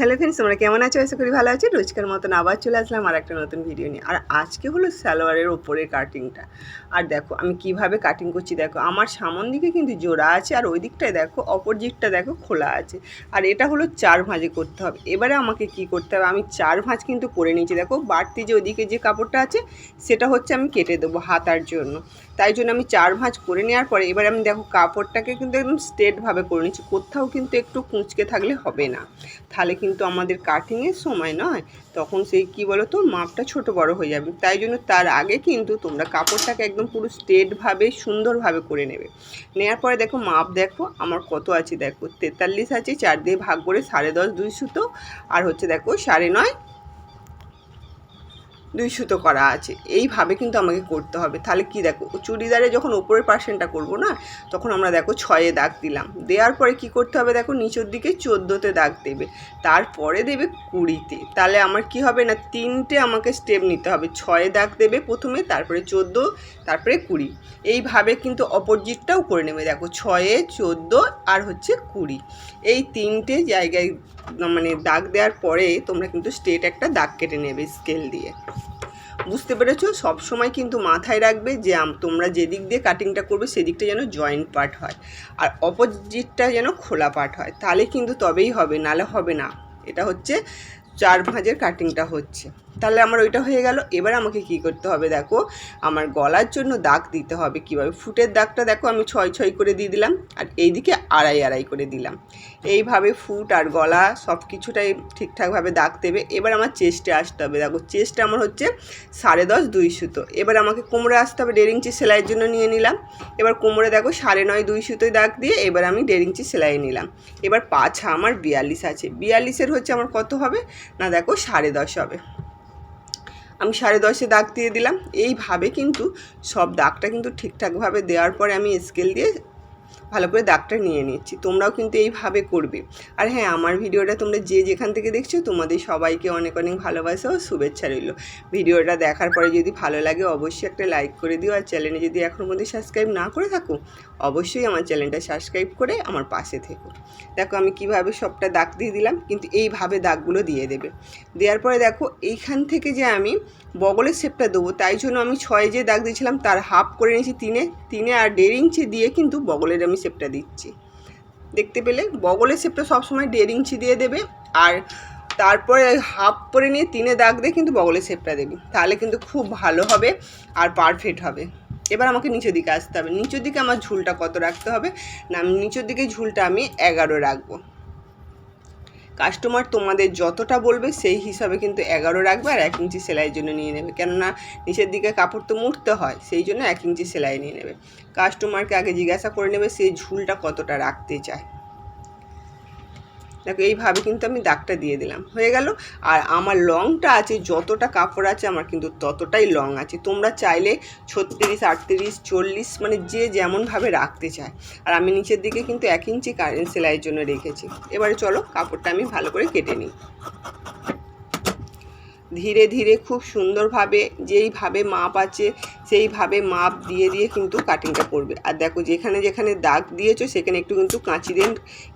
Hello friends তোমরা কেমন আছো? আশা করি ভালো আছো। রোজকার মতন আবার চলে আসলাম আর একটা নতুন ভিডিও নিয়ে। আর আজকে হলো সালোয়ারের ওপরের কাটিংটা আর দেখো, আমি কীভাবে কাটিং করছি, দেখো, আমার সামন দিকে কিন্তু জোড়া আছে, আর ওই দিকটায় দেখো অপোজিটটা দেখো খোলা আছে। আর এটা হলো চার ভাঁজে করতে হবে। এবারে আমাকে কি করতে হবে? আমি চার ভাঁজ কিন্তু করে নিয়েছি। দেখো, বাড়তি যে ওইদিকে যে কাপড়টা আছে, সেটা হচ্ছে আমি কেটে দেবো হাতার জন্য। তাই জন্য আমি চার ভাঁজ করে নেওয়ার পরে এবার আমি দেখো কাপড়টাকে কিন্তু একদম স্ট্রেটভাবে করে নিচ্ছি কোথাও কিন্তু একটু কুঁচকে থাকলে হবে না। তাহলে কিন্তু আমাদের কাটিংয়ের সময় নয়। তখন সেই কি বলো তো মাপটা ছোট বড় হয়ে যাবে। তাই জন্য তার আগে কিন্তু তোমরা কাপড়টাকে একদম পুরো স্ট্রেটভাবে সুন্দরভাবে করে নেবে। নেওয়ার পরে দেখো মাপ দেখো, আমার কত আছে দেখো? তেতাল্লিশ আছে, চার দিয়ে ভাগ করে সাড়ে দশ, দুই সুতো। আর হচ্ছে দেখো সাড়ে নয় দুই সুতো করা আছে। এইভাবে কিন্তু আমাকে করতে হবে। তাহলে কি দেখো, চুড়িদারে যখন ওপরের পার্সেন্টটা করব না, তখন আমরা দেখো ছয়ে দাগ দিলাম। দেওয়ার পরে কি করতে হবে দেখো, নিচের দিকে চোদ্দোতে দাগ দেবে। তারপরে দেবে কুড়িতে। তাহলে আমার কি হবে না, তিনটে আমাকে স্টেপ নিতে হবে। ছয়ে দাগ দেবে প্রথমে, তারপরে চোদ্দ, তারপরে কুড়ি। এইভাবে কিন্তু অপোজিটটাও করে নেবে। দেখো, ছয়ে চোদ্দ আর হচ্ছে কুড়ি। এই তিনটে জায়গায় মানে দাগ দেওয়ার পরে তোমরা কিন্তু স্টেট একটা দাগ কেটে নেবে স্কেল দিয়ে। বুঝতে পেরেছ? সবসময় কিন্তু মাথায় রাখবে যে তোমরা যেদিক দিয়ে কাটিংটা করবে, সেদিকটা যেন জয়েন্ট পার্ট হয়। আর অপোজিটটা যেন খোলা পার্ট হয়। তাহলে কিন্তু তবেই হবে, নালে হবে না। এটা হচ্ছে চার ভাঁজের কাটিংটা হচ্ছে। তাহলে আমার ওইটা হয়ে গেল। এবার আমাকে কি করতে হবে দেখো? আমার গলার জন্য দাগ দিতে হবে কীভাবে? ফুটের দাগটা দেখো আমি ছয় ছয় করে দিয়ে দিলাম আর এইদিকে আড়াই আড়াই করে দিলাম। এইভাবে ফুট আর গলা সব কিছুটাই ঠিকঠাকভাবে দাগ দেবে। এবার আমার চেস্টে আসতে হবে। দেখো চেস্টে আমার হচ্ছে সাড়ে দশ, দুই সুতো। এবার আমাকে কোমরে আসতে হবে, দেড় ইঞ্চি সেলাইয়ের জন্য নিয়ে নিলাম। এবার কোমরে দেখো সাড়ে নয়, দুই সুতোয় দাগ দিয়ে এবার আমি দেড় ইঞ্চি সেলাই নিলাম। এবার পাছা আমার বিয়াল্লিশ আছে। বিয়াল্লিশের হচ্ছে আমার কত হবে? না দেখো, সাড়ে দশ হবে। আমি সাড়ে দশে দাগ দিয়ে দিলাম। এইভাবে কিন্তু সব দাগটা কিন্তু ঠিকঠাকভাবে দেওয়ার পরে আমি স্কেল দিয়ে ভালো করে দাগটা নিয়ে নিচ্ছি। তোমরাও কিন্তু এইভাবে করবে। আর হ্যাঁ আমার ভিডিওটা তোমরা যে যেখান থেকে দেখছ, তোমাদের সবাইকে অনেক অনেক ভালোবাসা ও শুভেচ্ছা রইল। ভিডিওটা দেখার পরে যদি ভালো লাগে, অবশ্যই একটা লাইক করে দিও। আর চ্যানেলে যদি এখনও মধ্যে সাবস্ক্রাইব না করে থাকো, অবশ্যই আমার চ্যানেলটা সাবস্ক্রাইব করে আমার পাশে থেকো। দেখো, আমি কীভাবে সবটা দাগ দিয়ে দিলাম, কিন্তু এইভাবে দাগগুলো দিয়ে দেবে। দেওয়ার পরে দেখো, এইখান থেকে যে আমি বগলের শেপটা দেবো, তাই জন্য আমি ছয় যে দাগ দিয়েছিলাম, তার হাফ করে নিয়েছি তিনে। তিনে আর দেড় ইঞ্চি দিয়ে কিন্তু বগলের আমি শেপটা দিচ্ছি। দেখতে পেলে বগলের শেপটা সবসময় দেড় ইঞ্চি দিয়ে দেবে আর তারপরে হাফ করে নিয়ে তিনে দাগ দিয়ে কিন্তু বগলের শেপটা দেবে। তাহলে কিন্তু খুব ভালো হবে আর পারফেক্ট হবে। এবার আমাকে নিচের দিকে আসতে হবে। নিচের দিকে আমার ঝুলটা কত রাখতে হবে? না, নিচের দিকে ঝুলটা আমি এগারো রাখব। কাস্টমার তোমাদের যতটা বলবে, সেই হিসাবে কিন্তু এগারো রাখবে আর এক ইঞ্চি সেলাইয়ের জন্য নিয়ে নেবে। কেননা নিচের দিকে কাপড় তো মুড়তে হয়, সেই জন্য এক ইঞ্চি সেলাই নিয়ে নেবে। কাস্টমারকে আগে জিজ্ঞাসা করে নেবে সেই ঝুলটা কতটা রাখতে চায়। দেখো, এইভাবে কিন্তু আমি দাগটা দিয়ে দিলাম। হয়ে গেল? আর আমার লংটা আছে, যতটা কাপড় আছে, আমার কিন্তু ততটাই লং আছে। তোমরা চাইলে ছত্রিশ, আটত্রিশ, চল্লিশ মানে যে যেমনভাবে রাখতে চায়। আর আমি নিচের দিকে কিন্তু এক ইঞ্চি কারেন্ট সেলাইয়ের জন্য রেখেছি। এবারে চলো, কাপড়টা আমি ভালো করে কেটে নিই। ধীরে ধীরে খুব সুন্দরভাবে যেইভাবে মাপ আছে, সেইভাবে মাপ দিয়ে দিয়ে কিন্তু কাটিংটা করবে। আর দেখো যেখানে যেখানে দাগ দিয়েছ, সেখানে একটু কিন্তু কাঁচি দিয়ে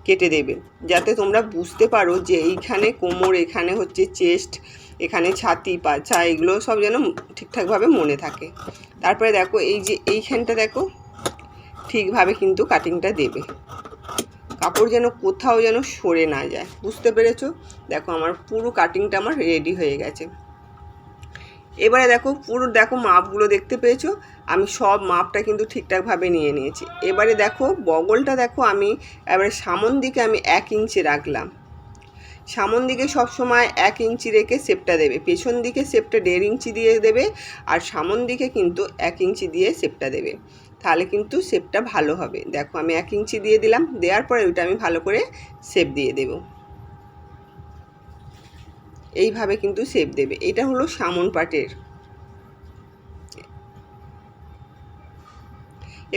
কেটে দেবে। যাতে তোমরা বুঝতে পারো যে এইখানে কোমর, এখানে হচ্ছে চেস্ট এখানে ছাতি, পাছা, এগুলো সব যেন ঠিকঠাকভাবে মনে থাকে। তারপরে দেখো এই যে এইখানটা দেখো, ঠিকভাবে কিন্তু কাটিংটা দেবে। কাপড় যেন কোথাও যেন সরে না যায়। বুঝতে পেরেছ? দেখো আমার পুরো কাটিংটা আমার রেডি হয়ে গেছে। এবারে দেখো, পুরো দেখো মাপগুলো দেখতে পেয়েছ? আমি সব মাপটা কিন্তু ঠিকঠাকভাবে নিয়ে নিয়েছি। এবারে দেখো, বগলটা দেখো আমি, এবারে সামন দিকে আমি এক ইঞ্চি রাখলাম। সামন দিকে সবসময় এক ইঞ্চি রেখে সেপটা দেবে। পেছন দিকে সেপটা দেড় ইঞ্চি দিয়ে দেবে আর সামন দিকে কিন্তু এক ইঞ্চি দিয়ে সেপটা দেবে। তাহলে কিন্তু শেপটা ভালো হবে। দেখো আমি এক ইঞ্চি দিয়ে দিলাম, দেওয়ার পরে ওইটা আমি ভালো করে শেপ দিয়ে দেব। এইভাবে কিন্তু শেপ দেবে। এটা হলো সামন পাটের।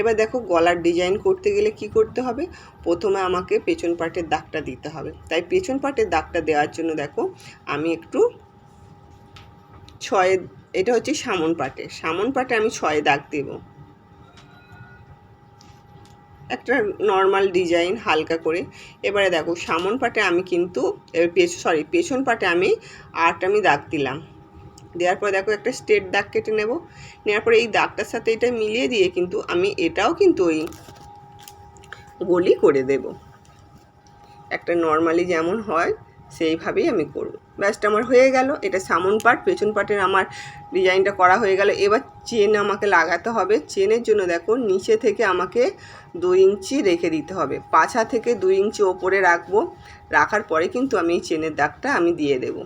এবার দেখো গলার ডিজাইন করতে গেলে কি করতে হবে? প্রথমে আমাকে পেছন পাটের দাগটা দিতে হবে। তাই পেছন পাটের দাগটা দেওয়ার জন্য দেখো আমি একটু ছয়ে, এটা হচ্ছে সামন পাটে সামন পাটে আমি ছয়ে দাগ দেবো। একটা নর্মাল ডিজাইন হালকা করে। এবারে দেখো, সামন পাটে আমি কিন্তু পেছ সরি পেছন পাটে আমি আর্ট আমি দাগ দিলাম। দেওয়ার পরে দেখো, একটা স্ট্রেট দাগ কেটে নেব। নেওয়ার পরে এই দাগটার সাথে এটা মিলিয়ে দিয়ে কিন্তু আমি এটাও কিন্তু ওই গলি করে দেব। একটা নর্মালি যেমন হয় সেইভাবেই আমি করব। ব্যাসটা আমার হয়ে গেল, এটা সামন পাট, পেছন পাটের আমার ডিজাইনটা করা হয়ে গেল। এবার চেন আমাকে লাগাতে হবে। চেনের জন্য দেখো, নিচে থেকে আমাকে দুই ইঞ্চি রেখে দিতে হবে। পাছা থেকে দুই ইঞ্চি ওপরে রাখব। রাখার পরে কিন্তু আমি এই চেনের দাগটা আমি দিয়ে দেবো।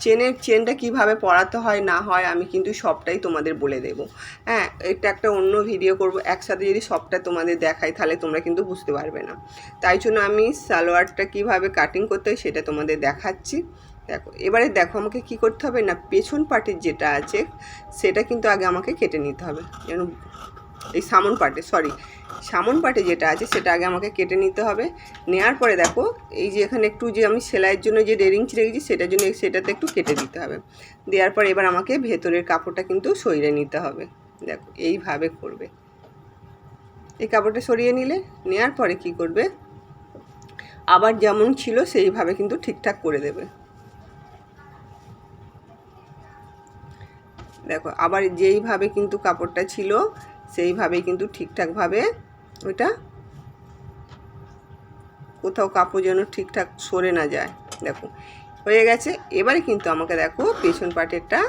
চেনের চেনটা কীভাবে পরাতে হয়, না হয়, আমি কিন্তু সবটাই তোমাদের বলে দেবো। হ্যাঁ এটা একটা অন্য ভিডিও করব। একসাথে যদি সবটা তোমাদের দেখাই, তাহলে তোমরা কিন্তু বুঝতে পারবে না। তাই জন্য আমি সালোয়ারটা কীভাবে কাটিং করতে হয়, সেটা তোমাদের দেখাচ্ছি। দেখো, এবারে দেখো আমাকে কি করতে হবে, না পেছন পার্টের যেটা আছে, সেটা কিন্তু আগে আমাকে কেটে নিতে হবে। যেন এই সামন পাটে সরি সামন পাটে যেটা আছে সেটা আগে আমাকে কেটে নিতে হবে। নেওয়ার পরে দেখো, এই যে এখানে একটু যে আমি সেলাইয়ের জন্য যে ইঞ্চি রেখেছি সেটার জন্য সেটাতে একটু কেটে দিতে হবে। দেওয়ার পর এবার আমাকে ভেতরের কাপড়টা কিন্তু সরিয়ে নিতে হবে। দেখো, এইভাবে করবে। এই কাপড়টা সরিয়ে নিলে নেওয়ার পরে কি করবে? আবার যেমন ছিল সেইভাবে কিন্তু ঠিকঠাক করে দেবে। দেখো, আবার যেইভাবে কিন্তু কাপড়টা ছিল সেইভাবেই কিন্তু ঠিকঠাকভাবে ওইটা কোথাও কাপড় যেন ঠিকঠাক সরে না যায়। দেখো, হয়ে গেছে। এবারে কিন্তু আমাকে দেখো পেছন পাটেরটা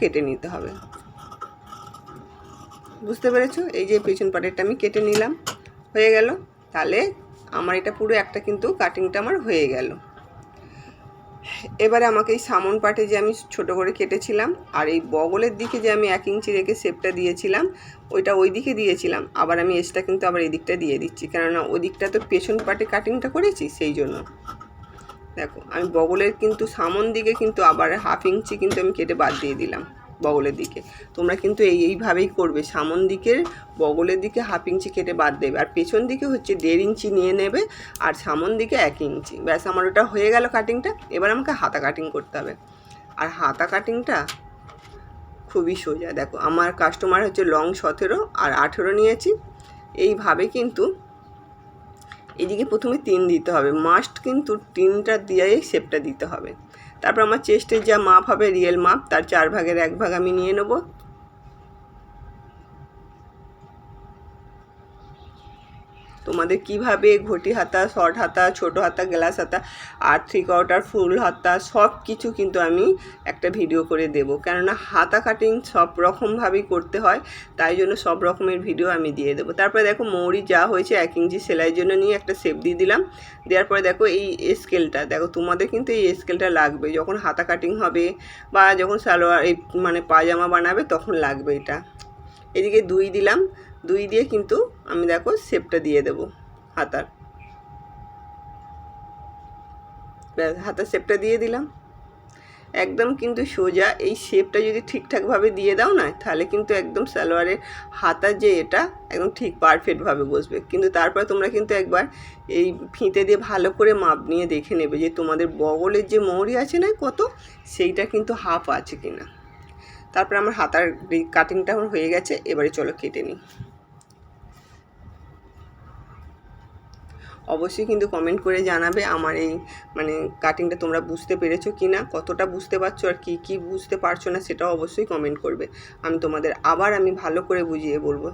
কেটে নিতে হবে। বুঝতে পেরেছ? এই যে পেছন পাটেরটা আমি কেটে নিলাম। হয়ে গেল। তাহলে আমার এটা পুরো একটা কিন্তু কাটিংটা আমার হয়ে গেল। এবারে আমাকে এই সামন পাটে যে আমি ছোট করে কেটেছিলাম আর এই বগলের দিকে যে আমি এক ইঞ্চি রেখে শেপটা দিয়েছিলাম, ওইটা ওই দিকে দিয়েছিলাম। আবার আমি এসটা কিন্তু আবার এদিকটা দিকটা দিয়ে দিচ্ছি। কেননা ওই দিকটা তো পেছন পাটে কাটিংটা করেছি সেই জন্য। দেখো, আমি বগলের কিন্তু সামন দিকে কিন্তু আবার হাফ ইঞ্চি কিন্তু আমি কেটে বাদ দিয়ে দিলাম। বগলের দিকে। তোমরা কিন্তু এই, এইভাবেই করবে। সামন দিকের বগলের দিকে হাফ ইঞ্চি কেটে বাদ দেবে। আর পেছন দিকে হচ্ছে দেড় ইঞ্চি নিয়ে নেবে আর সামন দিকে এক ইঞ্চি। ব্যাস, আমার ওটা হয়ে গেল কাটিংটা এবার আমাকে হাতা কাটিং করতে হবে। আর হাতা কাটিংটা খুবই সোজা। দেখো, আমার কাস্টমার হচ্ছে লং সতেরো আর আঠেরো নিয়েছি। এইভাবে কিন্তু এদিকে প্রথমে তিন দিতে হবে। মাস্ট কিন্তু তিনটা দিয়েই শেপটা দিতে হবে। তারপর আমার চেস্টের যা মাপ হবে রিয়েল মাপ, তার চার ভাগের এক ভাগ আমি নিয়ে নেব। তোমাদের কীভাবে ঘটি হাতা, শর্ট হাতা, ছোট হাতা, গ্লাস হাতা, আর থ্রি কোয়ার্টার ফুল হাতা, সব কিছু কিন্তু আমি একটা ভিডিও করে দেব। কেননা হাতা কাটিং সব রকমভাবেই করতে হয়, তাই জন্য সব রকমের ভিডিও আমি দিয়ে দেবো। তারপরে দেখো মৌরি যা হয়েছে এক ইঞ্চি সেলাইয়ের জন্য নিয়ে একটা শেপ দিয়ে দিলাম। দেওয়ার পরে দেখো এই স্কেলটা দেখো তোমাদের কিন্তু এই স্কেলটা লাগবে। যখন হাতা কাটিং হবে বা যখন সালোয়ার এই মানে পাজামা বানাবে তখন লাগবে এটা। এদিকে দুই দিলাম দুই দিয়ে কিন্তু আমি দেখো শেপটা দিয়ে দেব হাতার। ব্যাস, হাতার শেপটা দিয়ে দিলাম। একদম কিন্তু সোজা এই শেপটা যদি ঠিকঠাকভাবে দিয়ে দাও না, তাহলে কিন্তু একদম সালোয়ারের হাতার যে এটা একদম ঠিক পারফেক্টভাবে বসবে। কিন্তু তারপর তোমরা কিন্তু একবার এই ফিতে দিয়ে ভালো করে মাপ নিয়ে দেখে নেবে যে তোমাদের বগলের যে মৌরি আছে না কত, সেইটা কিন্তু হাফ আছে কিনা। তারপর আমার হাতার কাটিংটা আমার হয়ে গেছে, এবারে চলো কেটে নিই। অবশ্যই কিন্তু কমেন্ট করে জানাবে আমার এই মানে কাটিংটা তোমরা বুঝতে পেরেছ কি না কতটা বুঝতে পারছ আর কী কী বুঝতে পারছ না সেটাও অবশ্যই কমেন্ট করবে। আমি তোমাদের আবার আমি ভালো করে বুঝিয়ে বলব।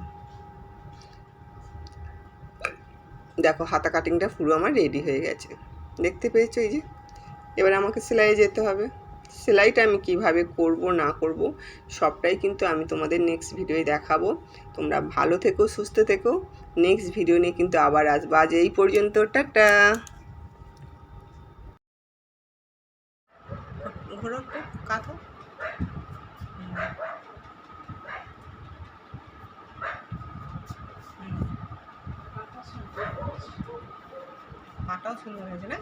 দেখো, হাতা কাটিংটা পুরো আমার রেডি হয়ে গেছে। দেখতে পেয়েছ এই যে? এবার আমাকে সেলাইয়ে যেতে হবে। সেলাইটা আমি কীভাবে করব, না করব, সবটাই কিন্তু আমি তোমাদের নেক্সট ভিডিওয়ে দেখাবো। তোমরা ভালো থেকো, সুস্থ থেকো। নেক্সট ভিডিও নিয়ে কিন্তু আবার আসব। আজ এই পর্যন্ত, টাটা! পাটাও সুন্দর হয়েছে না?